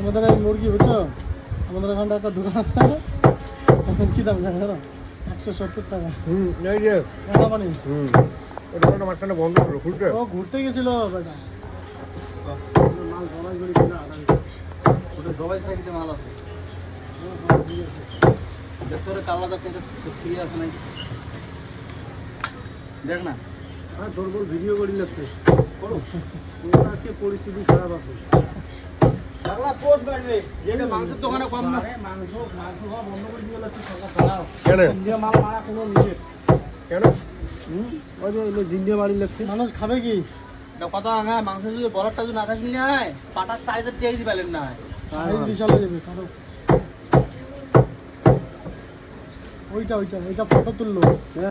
আমাদের এই মুরগি বুঝছ? আমাদের এখানটা একটা দোকান আছে। এখন কি দাম জানো? একশো সত্তর টাকা। হুম এই যে। মানে? হুম ওটা ওটা মাঝখানে বন্ধ করো খুলছে ও ঘুরতে গেছিল বেটা। মাল জমাই করে আধা ওটা জবাই সাইডে মাল আছে তোর ছিঁড়ে আছে নাই দেখ না আর দুর্বল ভিডিও করে লাগছে। করো। আজকে পরিস্থিতি খারাপ আছে। মানুষ খাবে কি? এটা কথা না মাংস যদি বলারটা যদি না থাকবি না পাটার সাইজের টেক দিতে পারলেন না। সাইজ বিশাল হয়ে যাবে কারও ওইটা ওইটা ওইটা ফটো তুললো।